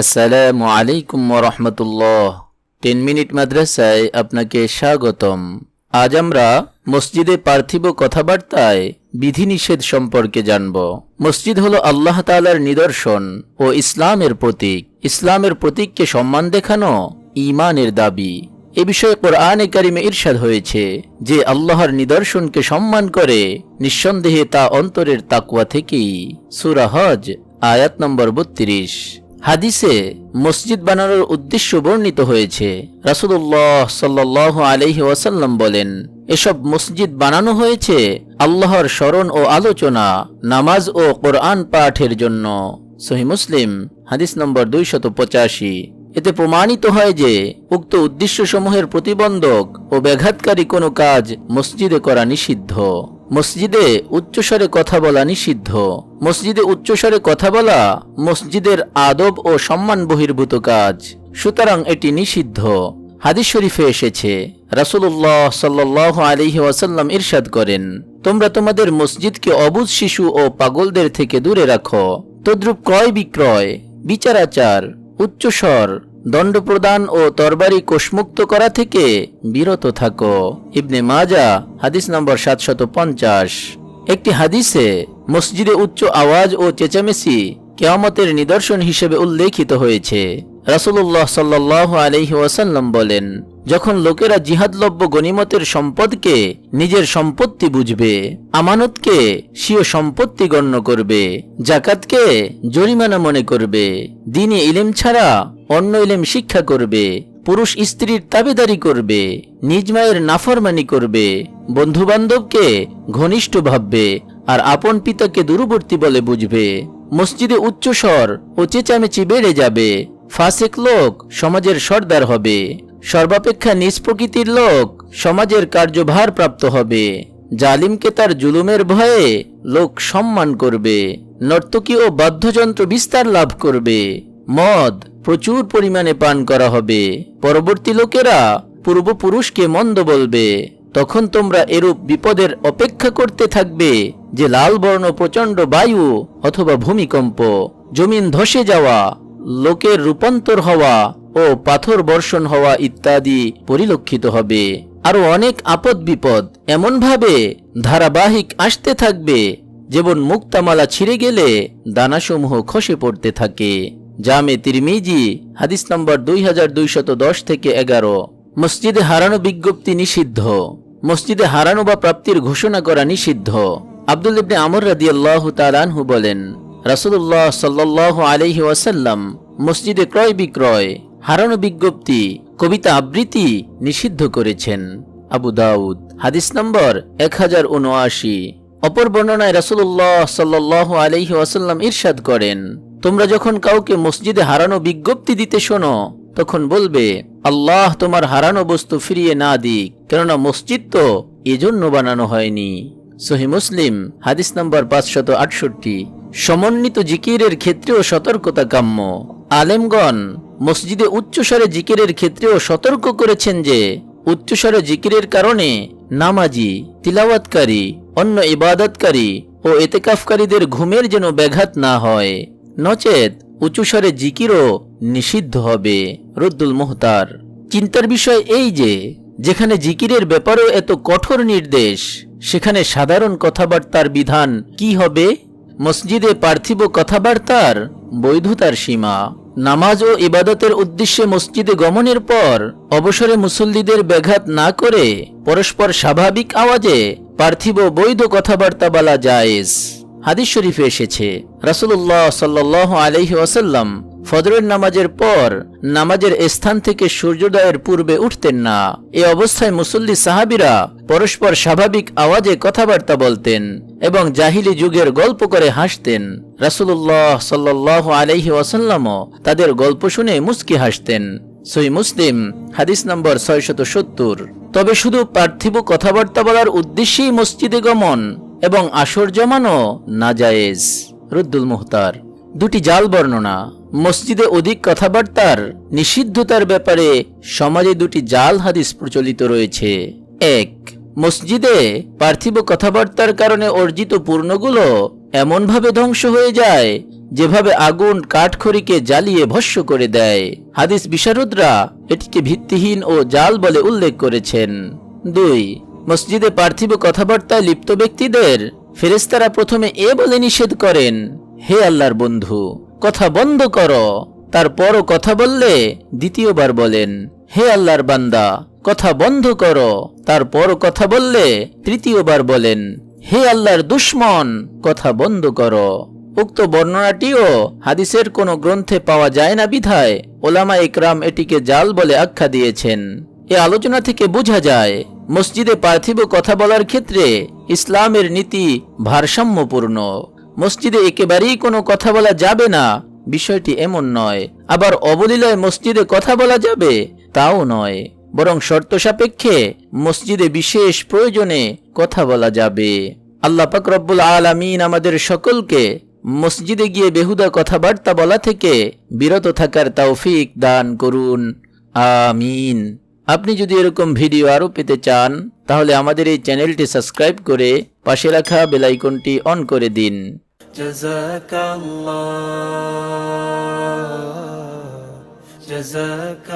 আসসালামু আলাইকুম রহমতুল্লাহ তিন মিনিট মাদ্রাসায় আপনাকে স্বাগতম। আজ আমরা মসজিদে পার্থিব কথাবার্তায় বিধিনিষেধ সম্পর্কে জানব। মসজিদ হলো আল্লাহ তাআলার নিদর্শন ও ইসলামের প্রতীক। ইসলামের প্রতীককে সম্মান দেখানো ঈমানের দাবি। এ বিষয়ে কোরআনে কারিমে ইরশাদ হয়েছে যে আল্লাহর নিদর্শনকে সম্মান করে নিঃসন্দেহে তা অন্তরের তাকুয়া থেকেই। সূরা হজ, আয়াত নম্বর বত্রিশ। হাদিসে মসজিদ বানানোর উদ্দেশ্য বর্ণিত হয়েছে। রাসূলুল্লাহ সাল্লাহ আলহি ওয়াসাল্লাম বলেন, এসব মসজিদ বানানো হয়েছে আল্লাহর স্মরণ ও আলোচনা, নামাজ ও কোরআন পাঠের জন্য। সহি মুসলিম, হাদিস নম্বর দুইশত পঁচাশি। এতে প্রমাণিত হয় যে, উক্ত উদ্দেশ্যসমূহের প্রতিবন্ধক ও ব্যাঘাতকারী কোনো কাজ মসজিদে করা নিষিদ্ধ। মসজিদে উচ্চস্বরে কথা বলা নিষিদ্ধ। মসজিদে উচ্চস্বরে কথা বলা মসজিদের আদব ও সম্মান বহির্ভূত কাজ। সুতরাং এটি নিষিদ্ধ। হাদিস শরীফে এসেছে, রাসূলুল্লাহ সাল্লাহ আলহি ওয়াসাল্লাম ইরশাদ করেন, তোমরা তোমাদের মসজিদকে অবুজ শিশু ও পাগলদের থেকে দূরে রাখো। তদ্রূপ ক্রয় বিক্রয় বিচারাচার, উচ্চস্বর দণ্ড প্রদান ও তরবারি কোষমুক্ত করা থেকে বিরত থাকো। ইবনে মাজা, হাদিস নম্বর সাতশত পঞ্চাশ। একটি হাদিসে মসজিদে উচ্চ আওয়াজ ও চেঁচামেচি কেয়ামতের নিদর্শন হিসেবে উল্লেখিত হয়েছে। রাসূলুল্লাহ সাল্লাহ আলহি ওয়াসাল্লাম বলেন, যখন লোকেরা জিহাদলব্য গনিমতের সম্পদকে নিজের সম্পত্তি বুঝবে, আমানতকে স্বীয় সম্পত্তি গণ্য করবে, জাকাতকে জরিমানা মনে করবে, দিনে ইলেম ছাড়া অন্য ইলেম শিক্ষা করবে, পুরুষ স্ত্রীর তাবেদারি করবে, নিজ মায়ের নাফরমানি করবে বন্ধু বান্ধবকে ঘনিষ্ঠ ভাববে, আর আপন পিতাকে দূরবর্তী বলে বুঝবে। মসজিদে উচ্চস্বর ও চেঁচামেচি বেড়ে যাবে, ফাসেক লোক সমাজের সর্দার হবে, সর্বাপেক্ষা নিজ প্রকৃতির লোক সমাজের কার্যভার প্রাপ্ত হবে। জালিমকে তার জুলুমের ভয়ে লোক সম্মান করবে, নর্তকী ও বাদ্যযন্ত্র বিস্তার লাভ করবে। মদ প্রচুর পরিমাণে পান করা হবে। পরবর্তী লোকেরা পূর্বপুরুষকে মন্দ বলবে। তখন তোমরা এরূপ বিপদের অপেক্ষা করতে থাকবে যে লাল বর্ণ প্রচণ্ড বায়ু অথবা ভূমিকম্প, জমিন ধসে যাওয়া, লোকের রূপান্তর হওয়া ও পাথর বর্ষণ হওয়া ইত্যাদি পরিলক্ষিত হবে। আরও অনেক আপদ বিপদ এমনভাবে ধারাবাহিক আসতে থাকবে। যেমন মুক্তামালা ছিঁড়ে গেলে দানাসমূহ খসে পড়তে থাকে। জামে তিরমিজি, হাদিস নম্বর দুই হাজার দুইশত দশ থেকে এগারো। মসজিদে হারানো বিজ্ঞপ্তি নিষিদ্ধ। মসজিদে হারানো বা প্রাপ্তির ঘোষণা করা নিষিদ্ধ। আব্দুল ইবনে আমর রাদি আল্লাহ তালানহু বলেন রাসুল্লাহ সাল্লাহ আলহি ওয়াসাল্লাম মসজিদে ক্রয় বিক্রয়, হারানো বিজ্ঞপ্তি, কবিতা আবৃত্তি নিষিদ্ধ করেছেন। আবু দাউদ, হাদিস নম্বর এক হাজার উনআশি। অপর বর্ণনায় রাসুল্লাহ সাল্লাহ আলহি ওয়াসাল্লাম ইরশাদ করেন তোমরা যখন কাউকে মসজিদে হারানো বিজ্ঞপ্তি দিতে শোনো, তখন বলবে, আল্লাহ তোমার হারানো বস্তু ফিরিয়ে না দিক, কেননা মসজিদ তো এজন্য বানানো হয়নি। সহি মুসলিম, হাদিস নম্বর পাঁচশত আটষট্টি। সমন্বিত জিকিরের ক্ষেত্রেও সতর্কতা কাম্য। আলেমগণ মসজিদে উচ্চস্বরে জিকিরের ক্ষেত্রেও সতর্ক করেছেন যে, উচ্চস্বরে জিকিরের কারণে নামাজি, তিলাওয়াতকারী, অন্য ইবাদতকারী ও এতেকাফকারীদের ঘুমের যেন ব্যাঘাত না হয়। নচেত উঁচুস্বরে জিকিরও নিষিদ্ধ হবে রদ্দুল মোহতার চিন্তার বিষয় এই যে, যেখানে জিকিরের ব্যাপারেও এত কঠোর নির্দেশ, সেখানে সাধারণ কথাবার্তার বিধান কি হবে? মসজিদে পার্থিব কথাবার্তার বৈধতার সীমা। নামাজ ও ইবাদতের উদ্দেশ্যে মসজিদে গমনের পর অবসরে মুসল্লিদের ব্যাঘাত না করে পরস্পর স্বাভাবিক আওয়াজে পার্থিব বৈধ কথাবার্তা বলা জায়েজ। হাদিস শরীফে এসেছে রাসুল্লাহ সাল্লাহ আলহি ওয়াসাল্লাম ফজরের নামাজের পর নামাজের স্থান থেকে সূর্যোদয়ের পূর্বে উঠতেন না। এ অবস্থায় মুসল্লি সাহাবিরা পরস্পর স্বাভাবিক আওয়াজে কথাবার্তা বলতেন এবং জাহিলি যুগের গল্প করে হাসতেন। রাসুল্লাহ সাল্লাহ আলহি ওয়াসাল্লামও তাদের গল্প শুনে মুস্কি হাসতেন। সই মুসলিম, হাদিস নম্বর ছয়শত সত্তর। তবে শুধু পার্থিব কথাবার্তা বলার উদ্দেশ্যেই মসজিদে গমন এবং আসর জমানো নাজায়েজ। রুদ্দুল মুহতার দুটি জাল বর্ণনা। মসজিদে অধিক কথাবার্তার নিষিদ্ধতার ব্যাপারে সমাজে দুটি জাল হাদিস প্রচলিত রয়েছে। এক, মসজিদে পার্থিব কথাবার্তার কারণে অর্জিত পূর্ণগুলো এমনভাবে ধ্বংস হয়ে যায়, যেভাবে আগুন কাঠখড়িকে জ্বালিয়ে ভস্য করে দেয়। হাদিস বিশারদরা এটিকে ভিত্তিহীন ও জাল বলে উল্লেখ করেছেন। দুই মসজিদে পার্থিব কথাবার্তায় লিপ্ত ব্যক্তিদের ফেরেস্তারা প্রথমে এ বলে নিষেধ করেন, হে আল্লাহর বন্ধু, কথা বন্ধ করো। তারপরও কথা বললে দ্বিতীয়বার বলেন, হে আল্লাহর বান্দা, কথা বন্ধ করো। তারপরও কথা বললে তৃতীয়বার বলেন, হে আল্লাহর দুশ্মন, কথা বন্ধ করো। উক্ত বর্ণনাটিও হাদিসের কোনো গ্রন্থে পাওয়া যায় না বিধায় ওলামা ইকরাম এটিকে জাল বলে আখ্যা দিয়েছেন। এ আলোচনা থেকে বোঝা যায় মসজিদে পার্থিব কথা বলার ক্ষেত্রে ইসলামের নীতি ভারসাম্যপূর্ণ। মসজিদে একেবারেই কোনো কথা বলা যাবে না, বিষয়টি এমন নয়। আবার অবলীলায় মসজিদে কথা বলা যাবে, তাও নয়। বরং শর্ত সাপেক্ষে মসজিদে বিশেষ প্রয়োজনে কথা বলা যাবে। আল্লাহ রব্বুল আলামিন আমাদের সকলকে মসজিদে গিয়ে বেহুদা কথাবার্তা বলা থেকে বিরত থাকার তৌফিক দান করুন। আমিন। আপনি যদি এরকম ভিডিও আরও পেতে চান তাহলে আমাদের এই চ্যানেলটি সাবস্ক্রাইব করে পাশে রাখা বেলাইকনটি অন করে দিন جزاك الله جزاك